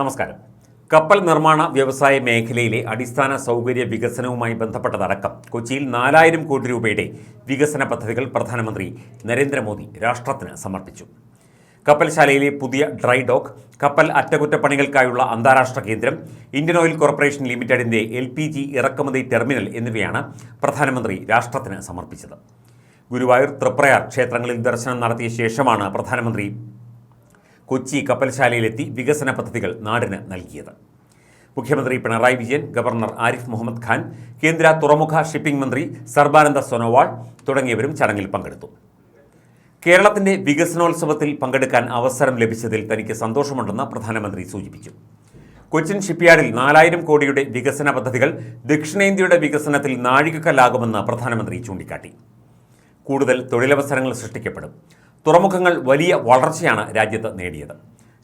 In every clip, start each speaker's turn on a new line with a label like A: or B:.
A: നമസ്കാരം കപ്പൽ നിർമ്മാണ വ്യവസായ മേഖലയിലെ അടിസ്ഥാന സൗകര്യ വികസനവുമായി ബന്ധപ്പെട്ടതടക്കം കൊച്ചിയിൽ നാലായിരം കോടി രൂപയുടെ വികസന പദ്ധതികൾ പ്രധാനമന്ത്രി നരേന്ദ്രമോദി രാഷ്ട്രത്തിന് സമർപ്പിച്ചു കപ്പൽശാലയിലെ പുതിയ ഡ്രൈ ഡോക്ക് കപ്പൽ അറ്റകുറ്റപ്പണികൾക്കായുള്ള അന്താരാഷ്ട്ര കേന്ദ്രം ഇന്ത്യൻ ഓയിൽ കോർപ്പറേഷൻ ലിമിറ്റഡിൻ്റെ എൽ പി ജി ഇറക്കുമതി ടെർമിനൽ എന്നിവയാണ് പ്രധാനമന്ത്രി രാഷ്ട്രത്തിന് സമർപ്പിച്ചത് ഗുരുവായൂർ തൃപ്രയാർ ക്ഷേത്രങ്ങളിൽ ദർശനം നടത്തിയ ശേഷമാണ് പ്രധാനമന്ത്രി കൊച്ചി കപ്പൽശാലയിലെത്തി വികസന പദ്ധതികൾ നാടിന് നൽകിയത് മുഖ്യമന്ത്രി പിണറായി വിജയൻ ഗവർണർ ആരിഫ് മുഹമ്മദ് ഖാൻ കേന്ദ്ര തുറമുഖ ഷിപ്പിംഗ് മന്ത്രി സർബാനന്ദ സോനോവാൾ തുടങ്ങിയവരും ചടങ്ങിൽ പങ്കെടുത്തു കേരളത്തിന്റെ വികസനോത്സവത്തിൽ പങ്കെടുക്കാൻ അവസരം ലഭിച്ചതിൽ തനിക്ക് സന്തോഷമുണ്ടെന്ന് പ്രധാനമന്ത്രി സൂചിപ്പിച്ചു കൊച്ചിൻ ഷിപ്പ്യാർഡിൽ നാലായിരം കോടിയുടെ വികസന പദ്ധതികൾ ദക്ഷിണേന്ത്യയുടെ വികസനത്തിൽ നാഴികക്കല്ലാകുമെന്ന് പ്രധാനമന്ത്രി ചൂണ്ടിക്കാട്ടി കൂടുതൽ തൊഴിലവസരങ്ങൾ സൃഷ്ടിക്കപ്പെടും തുറമുഖങ്ങൾ വലിയ വളർച്ചയാണ് രാജ്യത്ത് നേടിയത്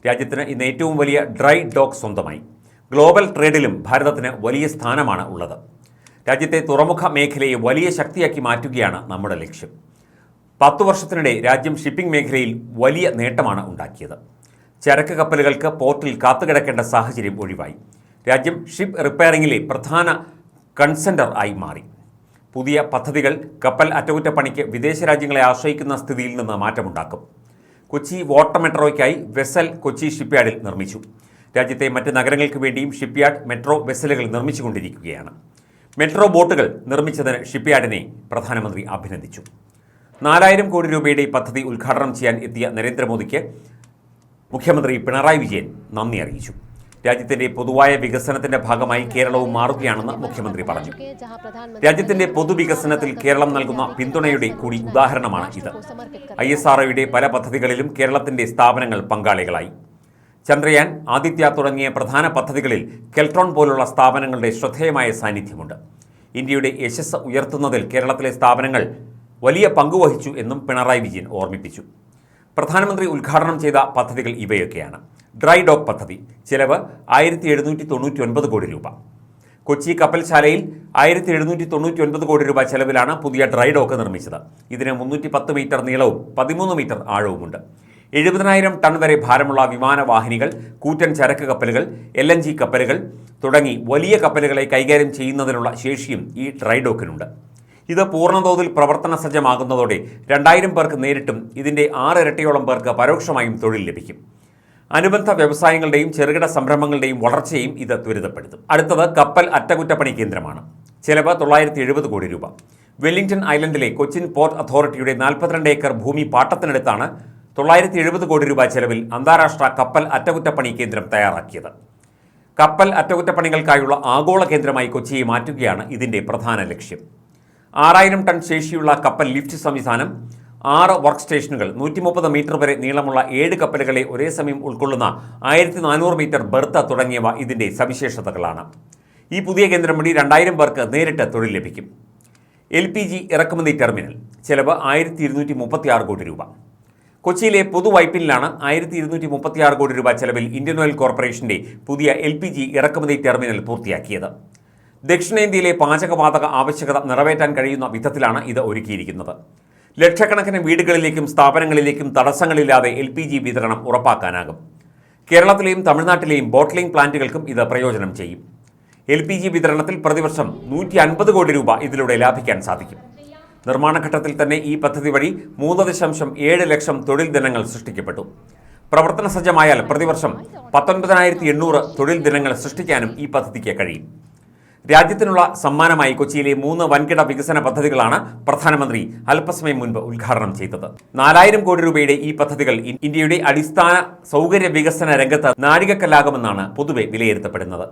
A: രാജ്യത്തിന് ഇന്ന് ഏറ്റവും വലിയ ഡ്രൈ ഡോക്ക് സ്വന്തമായി ഗ്ലോബൽ ട്രേഡിലും ഭാരതത്തിന് വലിയ സ്ഥാനമാണ് ഉള്ളത് രാജ്യത്തെ തുറമുഖ മേഖലയെ വലിയ ശക്തിയാക്കി മാറ്റുകയാണ് നമ്മുടെ ലക്ഷ്യം പത്തു വർഷത്തിനിടെ രാജ്യം ഷിപ്പിംഗ് മേഖലയിൽ വലിയ നേട്ടമാണ് ഉണ്ടാക്കിയത് ചരക്ക് കപ്പലുകൾക്ക് പോർട്ടിൽ കാത്തുകിടക്കേണ്ട സാഹചര്യം ഒഴിവായി രാജ്യം ഷിപ്പ് റിപ്പയറിംഗിലെ പ്രധാന കൺസെൻറ്റർ ആയി മാറി പുതിയ പദ്ധതികൾ കപ്പൽ അറ്റകുറ്റപ്പണിക്ക് വിദേശ രാജ്യങ്ങളെ ആശ്രയിക്കുന്ന സ്ഥിതിയിൽ നിന്ന് മാറ്റമുണ്ടാക്കും കൊച്ചി വാട്ടർ മെട്രോയ്ക്കായി വെസൽ കൊച്ചി ഷിപ്പ്യാർഡിൽ നിർമ്മിച്ചു രാജ്യത്തെ മറ്റ് നഗരങ്ങൾക്ക് വേണ്ടിയും ഷിപ്പ്യാർഡ് മെട്രോ വെസലുകൾ നിർമ്മിച്ചുകൊണ്ടിരിക്കുകയാണ് മെട്രോ ബോട്ടുകൾ നിർമ്മിച്ചതിന് ഷിപ്പ്യാർഡിനെ പ്രധാനമന്ത്രി അഭിനന്ദിച്ചു നാലായിരം കോടി രൂപയുടെ പദ്ധതി ഉദ്ഘാടനം ചെയ്യാൻ എത്തിയ നരേന്ദ്രമോദിക്ക് മുഖ്യമന്ത്രി പിണറായി വിജയൻ നന്ദി അറിയിച്ചു രാജ്യത്തിന്റെ പൊതുവായ വികസനത്തിന്റെ ഭാഗമായി കേരളവും മാറുകയാണെന്ന് മുഖ്യമന്ത്രി പറഞ്ഞു രാജ്യത്തിന്റെ പൊതുവികസനത്തിൽ കേരളം നൽകുന്ന പിന്തുണയുടെ കൂടി ഉദാഹരണമാണ് ഇത് ഐ എസ് ആർ പല പദ്ധതികളിലും കേരളത്തിന്റെ സ്ഥാപനങ്ങൾ പങ്കാളികളായി ചന്ദ്രയാൻ ആദിത്യ തുടങ്ങിയ പ്രധാന പദ്ധതികളിൽ കെൽട്രോൺ പോലുള്ള സ്ഥാപനങ്ങളുടെ ശ്രദ്ധേയമായ സാന്നിധ്യമുണ്ട് ഇന്ത്യയുടെ യശസ് ഉയർത്തുന്നതിൽ കേരളത്തിലെ സ്ഥാപനങ്ങൾ വലിയ പങ്കുവഹിച്ചു എന്നും പിണറായി വിജയൻ ഓർമ്മിപ്പിച്ചു പ്രധാനമന്ത്രി ഉദ്ഘാടനം ചെയ്ത പദ്ധതികൾ ഇവയൊക്കെയാണ് ഡ്രൈ ഡോക്ക് പദ്ധതി ചിലവ് ആയിരത്തി എഴുന്നൂറ്റി തൊണ്ണൂറ്റി ഒൻപത് കോടി രൂപ കൊച്ചി കപ്പൽശാലയിൽ ആയിരത്തി എഴുന്നൂറ്റി തൊണ്ണൂറ്റി ഒൻപത് കോടി രൂപ ചെലവിലാണ് പുതിയ ഡ്രൈ ഡോക്ക് നിർമ്മിച്ചത് ഇതിന് മുന്നൂറ്റി പത്ത് മീറ്റർ നീളവും പതിമൂന്ന് മീറ്റർ ആഴവുമുണ്ട് എഴുപതിനായിരം ടൺ വരെ ഭാരമുള്ള വിമാനവാഹിനികൾ കൂറ്റൻ ചരക്ക് കപ്പലുകൾ എൽ എൻ ജി കപ്പലുകൾ തുടങ്ങി വലിയ കപ്പലുകളെ കൈകാര്യം ചെയ്യുന്നതിനുള്ള ശേഷിയും ഈ ഡ്രൈ ഡോക്കിനുണ്ട് ഇത് പൂർണ്ണതോതിൽ പ്രവർത്തന സജ്ജമാകുന്നതോടെ രണ്ടായിരം പേർക്ക് നേരിട്ടും ഇതിൻ്റെ ആറ് ഇരട്ടിയോളം പേർക്ക് പരോക്ഷമായും തൊഴിൽ ലഭിക്കും അനുബന്ധ വ്യവസായങ്ങളുടെയും ചെറുകിട സംരംഭങ്ങളുടെയും വളർച്ചയും ഇത് ത്വരിതപ്പെടുത്തും അടുത്തത് കപ്പൽ അറ്റകുറ്റപ്പണി കേന്ദ്രമാണ് ചെലവ് തൊള്ളായിരത്തി എഴുപത് കോടി രൂപ വെല്ലിംഗ്ടൺ ഐലൻഡിലെ കൊച്ചിൻ പോർട്ട് അതോറിറ്റിയുടെ നാൽപ്പത്തിരണ്ട് ഏക്കർ ഭൂമി പാട്ടത്തിനടുത്താണ് തൊള്ളായിരത്തി എഴുപത് കോടി രൂപ ചെലവിൽ അന്താരാഷ്ട്ര കപ്പൽ അറ്റകുറ്റപ്പണി കേന്ദ്രം തയ്യാറാക്കിയത് കപ്പൽ അറ്റകുറ്റപ്പണികൾക്കായുള്ള ആഗോള കേന്ദ്രമായി കൊച്ചിയെ മാറ്റുകയാണ് ഇതിന്റെ പ്രധാന ലക്ഷ്യം ആറായിരം ടൺ ശേഷിയുള്ള കപ്പൽ ലിഫ്റ്റ് സംവിധാനം ആറ് വർക്ക് സ്റ്റേഷനുകൾ നൂറ്റി മുപ്പത് മീറ്റർ വരെ നീളമുള്ള ഏഴ് കപ്പലുകളെ ഒരേ സമയം ഉൾക്കൊള്ളുന്ന ആയിരത്തി നാനൂറ് മീറ്റർ ബെർത്ത തുടങ്ങിയവ ഇതിൻ്റെ സവിശേഷതകളാണ് ഈ പുതിയ കേന്ദ്രം വഴി രണ്ടായിരം പേർക്ക് നേരിട്ട് തൊഴിൽ ലഭിക്കും എൽ പി ജി ഇറക്കുമതി ടെർമിനൽ ചെലവ് ആയിരത്തി ഇരുന്നൂറ്റി മുപ്പത്തി ആറ് കോടി രൂപ കൊച്ചിയിലെ പൊതു വൈപ്പിനിലാണ് ആയിരത്തി ഇരുന്നൂറ്റി മുപ്പത്തി ആറ് കോടി രൂപ ചെലവിൽ ഇന്ത്യൻ ഓയിൽ കോർപ്പറേഷന്റെ പുതിയ എൽ പി ജി ഇറക്കുമതി ടെർമിനൽ പൂർത്തിയാക്കിയത് ദക്ഷിണേന്ത്യയിലെ പാചകവാതക ആവശ്യകത നിറവേറ്റാൻ കഴിയുന്ന വിധത്തിലാണ് ഇത് ഒരുക്കിയിരിക്കുന്നത് ലക്ഷക്കണക്കിന് വീടുകളിലേക്കും സ്ഥാപനങ്ങളിലേക്കും തടസ്സങ്ങളില്ലാതെ എൽ പി ജി വിതരണം ഉറപ്പാക്കാനാകും കേരളത്തിലെയും തമിഴ്നാട്ടിലെയും ബോട്ട്ലിംഗ് പ്ലാന്റുകൾക്കും ഇത് പ്രയോജനം ചെയ്യും എൽ പി ജി വിതരണത്തിൽ പ്രതിവർഷം നൂറ്റി അൻപത് കോടി രൂപ ഇതിലൂടെ ലാഭിക്കാൻ സാധിക്കും നിർമ്മാണഘട്ടത്തിൽ തന്നെ ഈ പദ്ധതി വഴി മൂന്ന് ദശാംശം ഏഴ് ലക്ഷം തൊഴിൽ ദിനങ്ങൾ സൃഷ്ടിക്കപ്പെട്ടു പ്രവർത്തന സജ്ജമായാൽ പ്രതിവർഷം പത്തൊൻപതിനായിരത്തി എണ്ണൂറ് തൊഴിൽ ദിനങ്ങൾ സൃഷ്ടിക്കാനും ഈ പദ്ധതിക്ക് കഴിയും രാജ്യത്തിനുള്ള സമ്മാനമായി കൊച്ചിയിലെ മൂന്ന് വൻകിട വികസന പദ്ധതികളാണ് പ്രധാനമന്ത്രി അല്പസമയം മുൻപ് ഉദ്ഘാടനം ചെയ്തത് നാലായിരം കോടി രൂപയുടെ ഈ പദ്ധതികൾ ഇന്ത്യയുടെ അടിസ്ഥാന സൗകര്യ വികസന രംഗത്ത് നാഴികക്കല്ലാകുമെന്നാണ് പൊതുവെ വിലയിരുത്തപ്പെടുന്നത്